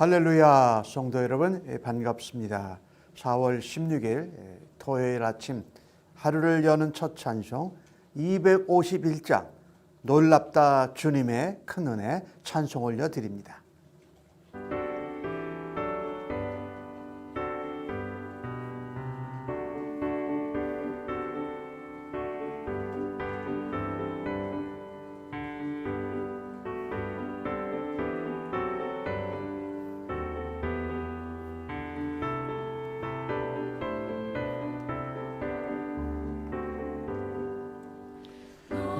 할렐루야 성도 여러분 예, 반갑습니다. 4월 16일 예, 토요일 아침 하루를 여는 첫 찬송 251장 놀랍다 주님의 큰 은혜 찬송 올려 드립니다.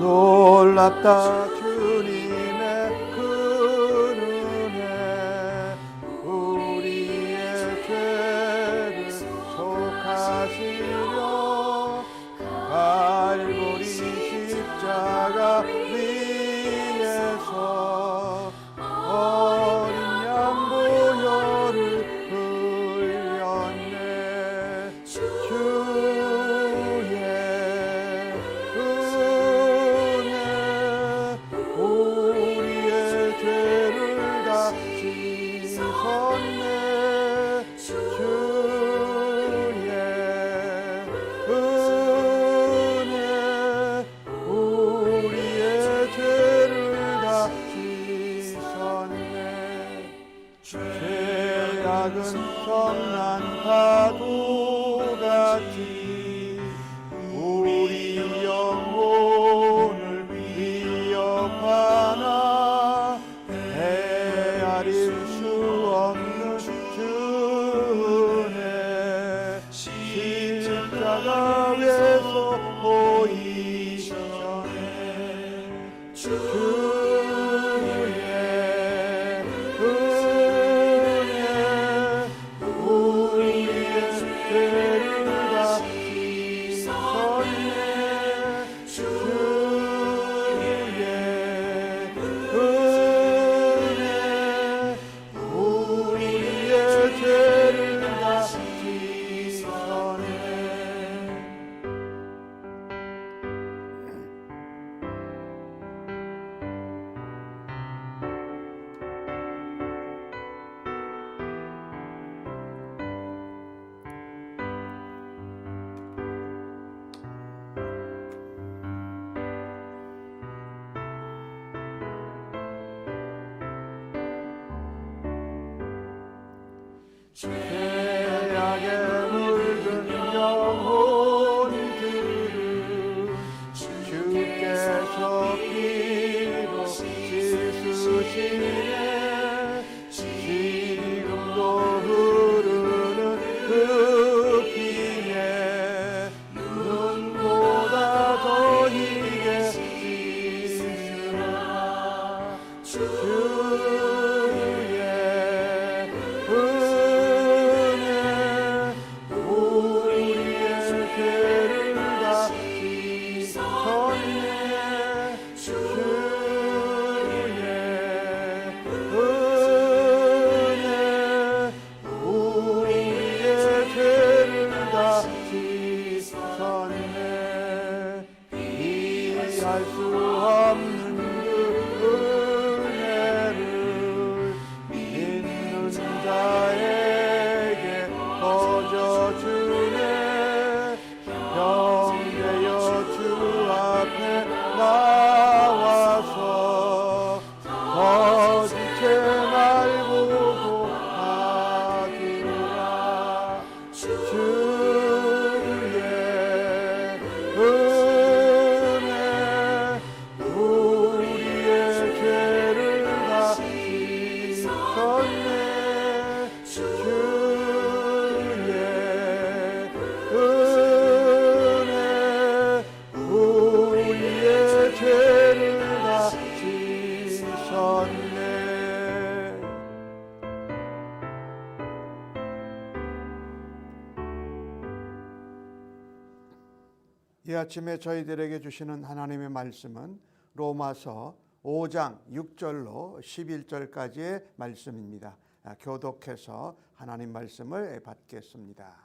놀랍다 죄 앞 이 아침에 저희들에게 주시는 하나님의 말씀은 로마서 5장 6절로 11절까지의 말씀입니다. 아, 교독해서 하나님 말씀을 받겠습니다.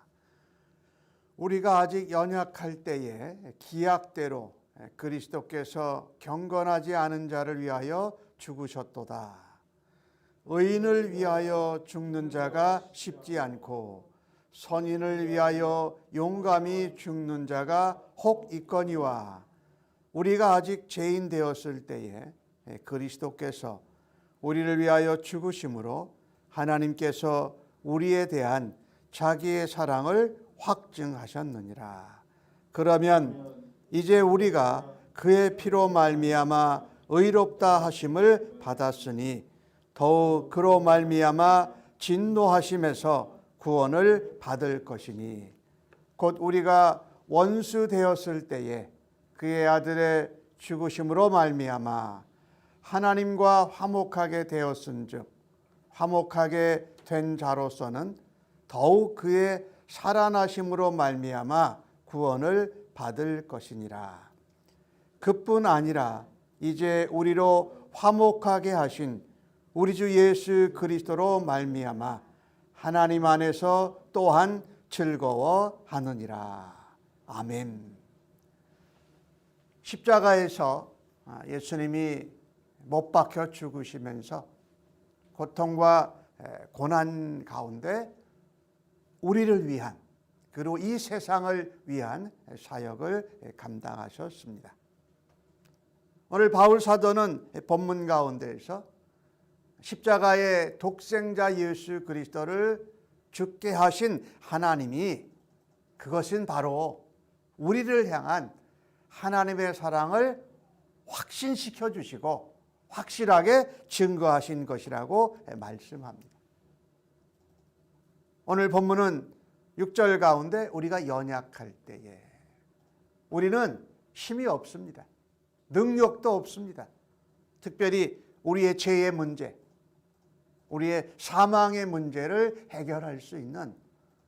우리가 아직 연약할 때에 기약대로 그리스도께서 경건하지 않은 자를 위하여 죽으셨도다. 의인을 위하여 죽는 자가 쉽지 않고 선인을 위하여 용감히 죽는 자가 혹 있거니와 우리가 아직 죄인 되었을 때에 그리스도께서 우리를 위하여 죽으심으로 하나님께서 우리에 대한 자기의 사랑을 확증하셨느니라. 그러면 이제 우리가 그의 피로 말미암아 의롭다 하심을 받았으니 더욱 그로 말미암아 진노하심에서 구원을 받을 것이니 곧 우리가 원수 되었을 때에 그의 아들의 죽으심으로 말미암아 하나님과 화목하게 되었은즉 화목하게 된 자로서는 더욱 그의 살아나심으로 말미암아 구원을 받을 것이니라. 그뿐 아니라 이제 우리로 화목하게 하신 우리 주 예수 그리스도로 말미암아 하나님 안에서 또한 즐거워하느니라. 아멘. 십자가에서 아, 예수님이 못 박혀 죽으시면서 고통과 고난 가운데 우리를 위한 그리고 이 세상을 위한 사역을 감당하셨습니다. 오늘 바울 사도는 본문 가운데에서 십자가의 독생자 예수 그리스도를 죽게 하신 하나님이 그것은 바로 우리를 향한 하나님의 사랑을 확신시켜 주시고 확실하게 증거하신 것이라고 말씀합니다. 오늘 본문은 6절 가운데 우리가 연약할 때에 우리는 힘이 없습니다. 능력도 없습니다. 특별히 우리의 죄의 문제, 우리의 사망의 문제를 해결할 수 있는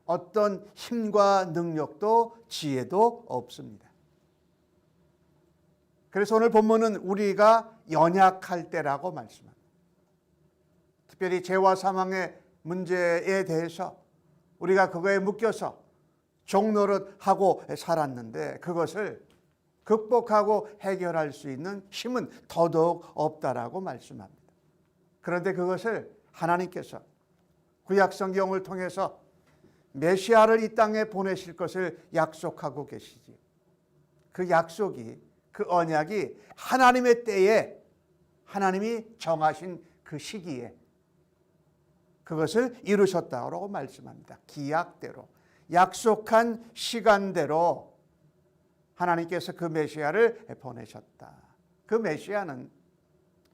어떤 힘과 능력도 지혜도 없습니다. 그래서 오늘 본문은 우리가 연약할 때라고 말씀합니다. 특별히 죄와 사망의 문제에 대해서 우리가 그거에 묶여서 종노릇 하고 살았는데 그것을 극복하고 해결할 수 있는 힘은 더더욱 없다라고 말씀합니다. 그런데 그것을 하나님께서 구약 성경을 통해서 메시아를 이 땅에 보내실 것을 약속하고 계시지요. 그 약속이 그 언약이 하나님의 때에 하나님이 정하신 그 시기에 그것을 이루셨다고 말씀합니다. 기약대로 약속한 시간대로 하나님께서 그 메시아를 보내셨다. 그 메시아는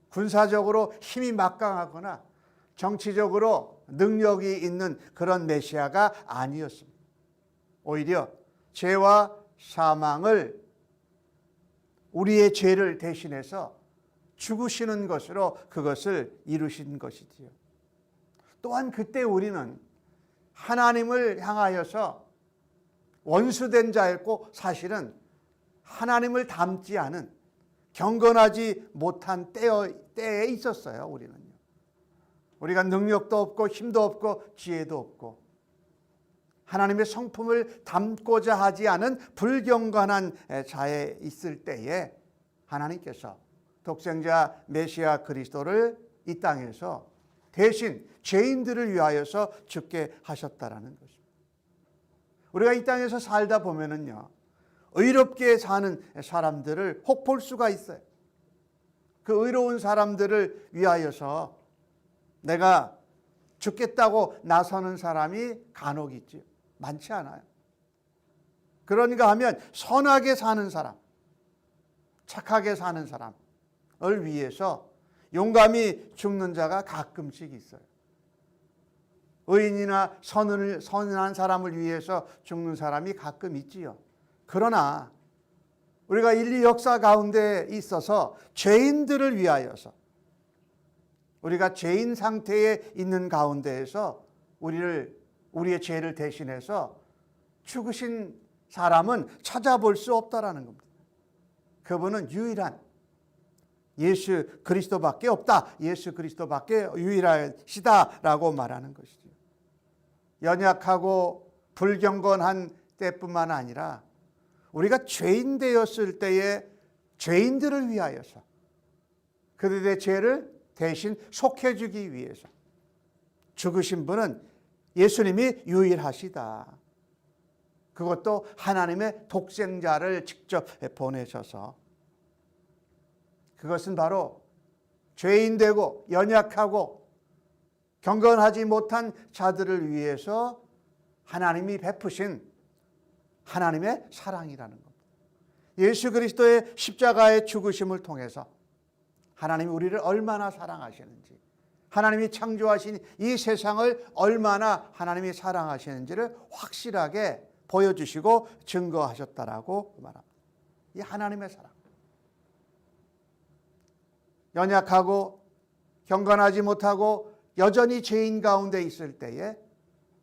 군사적으로 힘이 막강하거나 정치적으로 능력이 있는 그런 메시아가 아니었습니다. 오히려 죄와 사망을 우리의 죄를 대신해서 죽으시는 것으로 그것을 이루신 것이지요. 또한 그때 우리는 하나님을 향하여서 원수된 자였고 사실은 하나님을 닮지 않은 경건하지 못한 때에 있었어요, 우리는요. 우리가 능력도 없고 힘도 없고 지혜도 없고 하나님의 성품을 담고자 하지 않은 불경건한 자에 있을 때에 하나님께서 독생자 메시아 그리스도를 이 땅에서 대신 죄인들을 위하여서 죽게 하셨다라는 것입니다. 우리가 이 땅에서 살다 보면은요, 의롭게 사는 사람들을 혹 볼 수가 있어요. 그 의로운 사람들을 위하여서 내가 죽겠다고 나서는 사람이 간혹 있지 많지 않아요. 그런가 하면 선하게 사는 사람, 착하게 사는 사람을 위해서 용감히 죽는 자가 가끔씩 있어요. 의인이나 선을, 선한 사람을 위해서 죽는 사람이 가끔 있지요. 그러나 우리가 인류 역사 가운데 있어서 죄인들을 위하여서 우리가 죄인 상태에 있는 가운데에서 우리를 우리의 죄를 대신해서 죽으신 사람은 찾아볼 수 없다라는 겁니다. 그분은 유일한 예수 그리스도밖에 없다. 예수 그리스도밖에 유일하시다라고 말하는 것이죠. 연약하고 불경건한 때뿐만 아니라 우리가 죄인 되었을 때에 죄인들을 위하여서 그들의 죄를 대신 속해주기 위해서 죽으신 분은 예수님이 유일하시다. 그것도 하나님의 독생자를 직접 보내셔서 그것은 바로 죄인 되고 연약하고 경건하지 못한 자들을 위해서 하나님이 베푸신 하나님의 사랑이라는 겁니다. 예수 그리스도의 십자가의 죽으심을 통해서 하나님이 우리를 얼마나 사랑하시는지, 하나님이 창조하신 이 세상을 얼마나 하나님이 사랑하시는지를 확실하게 보여주시고 증거하셨다라고 말합니다. 이 하나님의 사랑. 연약하고 경건하지 못하고 여전히 죄인 가운데 있을 때에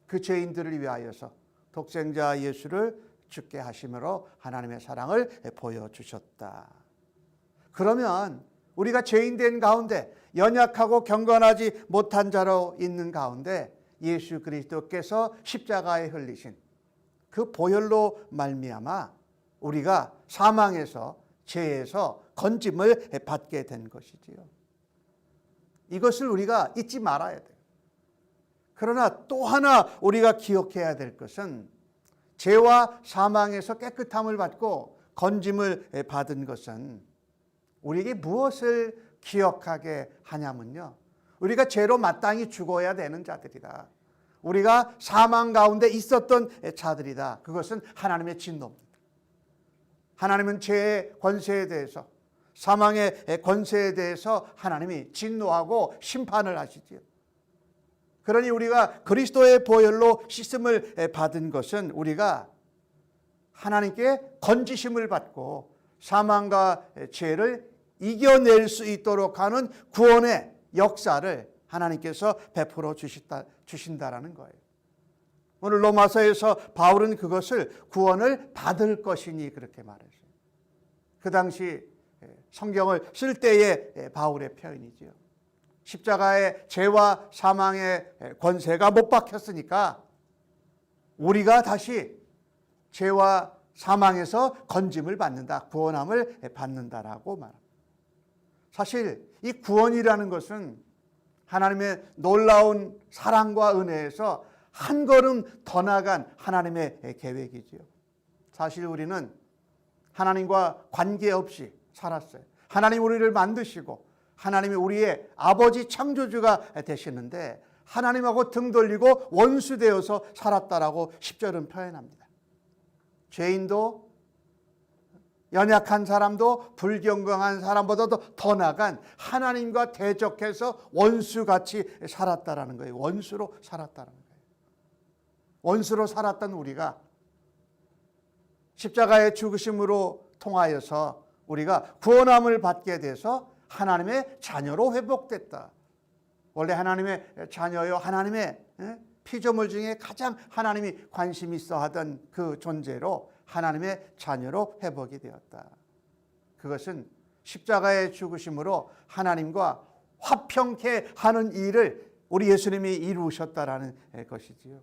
그 죄인들을 위하여서 독생자 예수를 죽게 하심으로 하나님의 사랑을 보여주셨다. 그러면 우리가 죄인 된 가운데 연약하고 경건하지 못한 자로 있는 가운데 예수 그리스도께서 십자가에 흘리신 그 보혈로 말미암아 우리가 사망에서 죄에서 건짐을 받게 된 것이지요. 이것을 우리가 잊지 말아야 돼요. 그러나 또 하나 우리가 기억해야 될 것은 죄와 사망에서 깨끗함을 받고 건짐을 받은 것은 우리에게 무엇을 기억하게 하냐면요. 우리가 죄로 마땅히 죽어야 되는 자들이다. 우리가 사망 가운데 있었던 자들이다. 그것은 하나님의 진노입니다. 하나님은 죄의 권세에 대해서 사망의 권세에 대해서 하나님이 진노하고 심판을 하시지요. 그러니 우리가 그리스도의 보혈로 씻음을 받은 것은 우리가 하나님께 건지심을 받고 사망과 죄를 이겨낼 수 있도록 하는 구원의 역사를 하나님께서 베풀어 주신다, 주신다라는 거예요. 오늘 로마서에서 바울은 그것을 구원을 받을 것이니 그렇게 말했어요. 그 당시 성경을 쓸 때의 바울의 표현이지요. 십자가의 죄와 사망의 권세가 못 박혔으니까 우리가 다시 죄와 사망에서 건짐을 받는다, 구원함을 받는다라고 말합니다. 사실 이 구원이라는 것은 하나님의 놀라운 사랑과 은혜에서 한 걸음 더 나간 하나님의 계획이지요. 사실 우리는 하나님과 관계없이 살았어요. 하나님 우리를 만드시고 하나님이 우리의 아버지 창조주가 되시는데 하나님하고 등 돌리고 원수 되어서 살았다라고 10절은 표현합니다. 죄인도 연약한 사람도 불경건한 사람보다도 더 나간 하나님과 대적해서 원수같이 살았다라는 거예요. 원수로 살았다는 거예요. 원수로 살았던 우리가 십자가의 죽으심으로 통하여서 우리가 구원함을 받게 돼서 하나님의 자녀로 회복됐다. 원래 하나님의 자녀요, 하나님의 피조물 중에 가장 하나님이 관심 있어 하던 그 존재로 하나님의 자녀로 회복이 되었다. 그것은 십자가의 죽으심으로 하나님과 화평케 하는 일을 우리 예수님이 이루셨다라는 것이지요.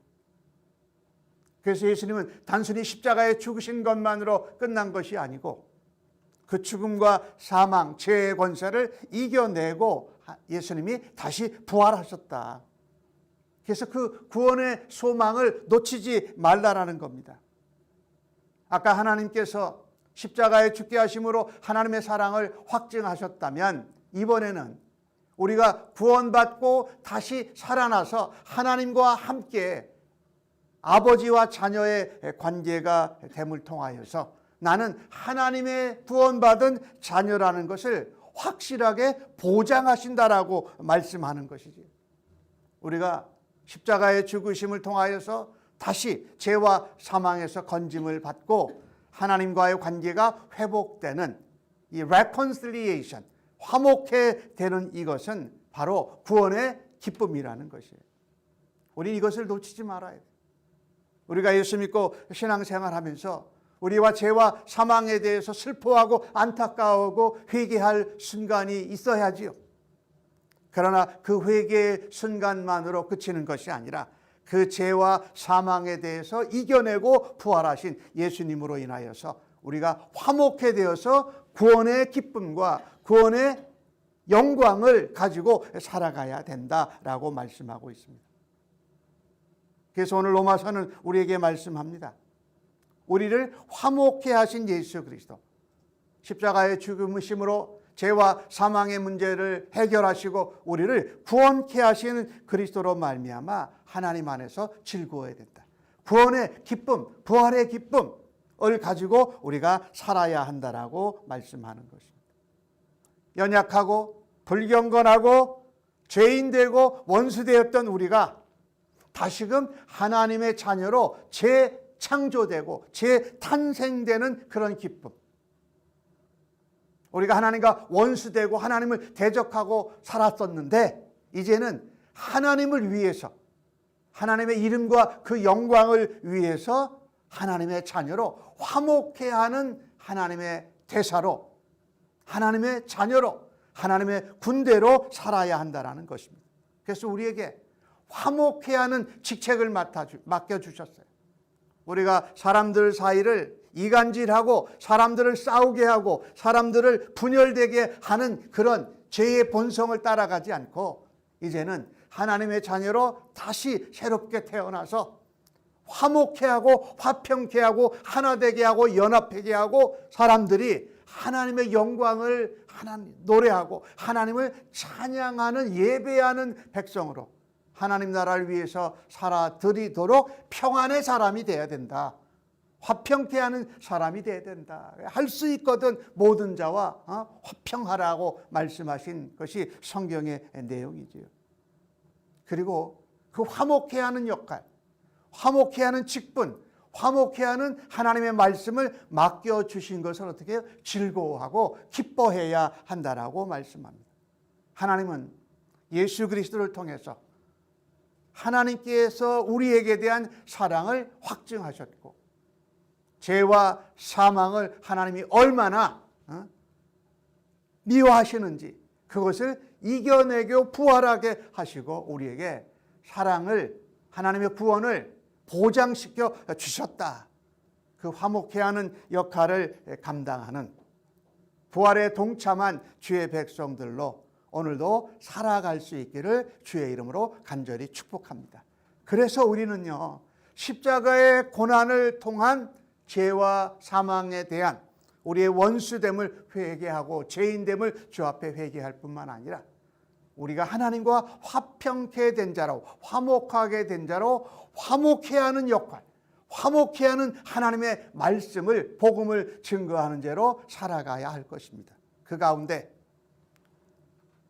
그래서 예수님은 단순히 십자가에 죽으신 것만으로 끝난 것이 아니고 그 죽음과 사망, 죄의 권세를 이겨내고 예수님이 다시 부활하셨다. 그래서 그 구원의 소망을 놓치지 말라라는 겁니다. 아까 하나님께서 십자가에 죽게 하심으로 하나님의 사랑을 확증하셨다면 이번에는 우리가 구원받고 다시 살아나서 하나님과 함께 아버지와 자녀의 관계가 됨을 통하여서 나는 하나님의 구원받은 자녀라는 것을 확실하게 보장하신다라고 말씀하는 것이지. 우리가 십자가의 죽으심을 통하여서 다시 죄와 사망에서 건짐을 받고 하나님과의 관계가 회복되는 이 reconciliation, 화목해 되는 이것은 바로 구원의 기쁨이라는 것이에요. 우리 이것을 놓치지 말아야 돼. 우리가 예수 믿고 신앙생활 하면서 우리와 죄와 사망에 대해서 슬퍼하고 안타까워하고 회개할 순간이 있어야지요. 그러나 그 회개의 순간만으로 그치는 것이 아니라 그 죄와 사망에 대해서 이겨내고 부활하신 예수님으로 인하여서 우리가 화목해 되어서 구원의 기쁨과 구원의 영광을 가지고 살아가야 된다라고 말씀하고 있습니다. 그래서 오늘 로마서는 우리에게 말씀합니다. 우리를 화목해 하신 예수 그리스도. 십자가의 죽음이심으로 죄와 사망의 문제를 해결하시고 우리를 구원케 하시는 그리스도로 말미암아 하나님 안에서 즐거워야 된다. 구원의 기쁨, 부활의 기쁨을 가지고 우리가 살아야 한다라고 말씀하는 것입니다. 연약하고 불경건하고 죄인 되고 원수 되었던 우리가 다시금 하나님의 자녀로 재창조되고 재탄생되는 그런 기쁨. 우리가 하나님과 원수되고 하나님을 대적하고 살았었는데 이제는 하나님을 위해서 하나님의 이름과 그 영광을 위해서 하나님의 자녀로 화목해 하는 하나님의 대사로 하나님의 자녀로 하나님의 군대로 살아야 한다라는 것입니다. 그래서 우리에게 화목해 하는 직책을 맡아 맡겨 주셨어요. 우리가 사람들 사이를 이간질하고 사람들을 싸우게 하고 사람들을 분열되게 하는 그런 죄의 본성을 따라가지 않고 이제는 하나님의 자녀로 다시 새롭게 태어나서 화목해 하고 화평케 하고 하나 되게 하고 연합하게 하고 사람들이 하나님의 영광을 하나님 노래하고 하나님을 찬양하는 예배하는 백성으로 하나님 나라를 위해서 살아드리도록 평안의 사람이 되어야 된다. 화평케 하는 사람이 되어야 된다. 할 수 있거든 모든 자와 어? 화평하라고 말씀하신 것이 성경의 내용이지요. 그리고 그 화목해 하는 역할, 화목해 하는 직분, 화목해 하는 하나님의 말씀을 맡겨 주신 것을 어떻게 해요? 즐거워하고 기뻐해야 한다라고 말씀합니다. 하나님은 예수 그리스도를 통해서 하나님께서 우리에게 대한 사랑을 확증하셨고 죄와 사망을 하나님이 얼마나 어? 미워하시는지 그것을 이겨내고 부활하게 하시고 우리에게 사랑을 하나님의 구원을 보장시켜 주셨다. 그 화목해 하는 역할을 감당하는 부활에 동참한 주의 백성들로 오늘도 살아갈 수 있기를 주의 이름으로 간절히 축복합니다. 그래서 우리는요, 십자가의 고난을 통한 죄와 사망에 대한 우리의 원수됨을 회개하고 죄인됨을 주 앞에 회개할 뿐만 아니라 우리가 하나님과 화평케 된 자로 화목하게 된 자로 화목해 하는 역할, 화목해 하는 하나님의 말씀을 복음을 증거하는 죄로 살아가야 할 것입니다. 그 가운데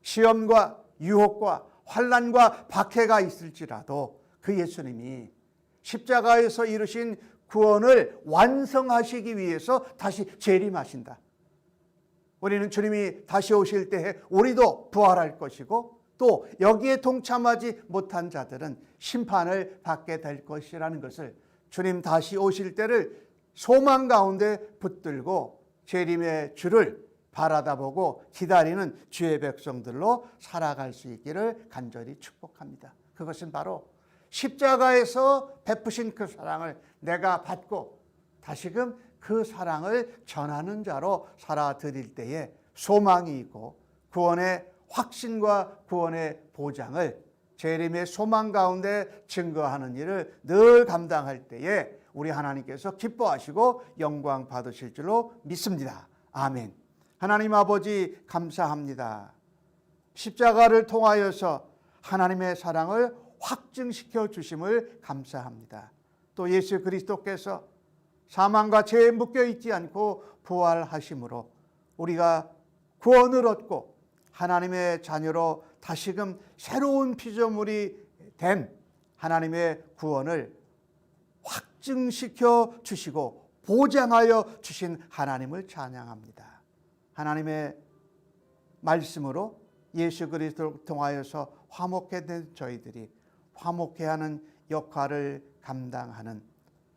시험과 유혹과 환란과 박해가 있을지라도 그 예수님이 십자가에서 이루신 구원을 완성하시기 위해서 다시 재림하신다. 우리는 주님이 다시 오실 때에 우리도 부활할 것이고 또 여기에 동참하지 못한 자들은 심판을 받게 될 것이라는 것을 주님 다시 오실 때를 소망 가운데 붙들고 재림의 주를 바라다 보고 기다리는 주의 백성들로 살아갈 수 있기를 간절히 축복합니다. 그것은 바로 십자가에서 베푸신 그 사랑을 내가 받고 다시금 그 사랑을 전하는 자로 살아드릴 때에 소망이 있고 구원의 확신과 구원의 보장을 재림의 소망 가운데 증거하는 일을 늘 감당할 때에 우리 하나님께서 기뻐하시고 영광 받으실 줄로 믿습니다. 아멘. 하나님 아버지 감사합니다. 십자가를 통하여서 하나님의 사랑을 확증시켜 주심을 감사합니다. 또 예수 그리스도께서 사망과 죄에 묶여 있지 않고 부활하심으로 우리가 구원을 얻고 하나님의 자녀로 다시금 새로운 피조물이 된 하나님의 구원을 확증시켜 주시고 보장하여 주신 하나님을 찬양합니다. 하나님의 말씀으로 예수 그리스도를 통하여서 화목해 된 저희들이 화목해 하는 역할을 감당하는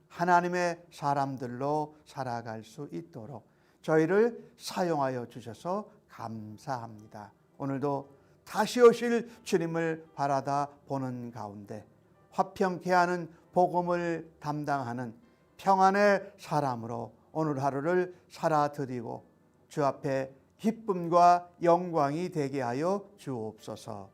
하나님의 사람들로 살아갈 수 있도록 저희를 사용하여 주셔서 감사합니다. 오늘도 다시 오실 주님을 바라다 보는 가운데 화평케 하는 복음을 담당하는 평안의 사람으로 오늘 하루를 살아드리고 주 앞에 기쁨과 영광이 되게 하여 주옵소서.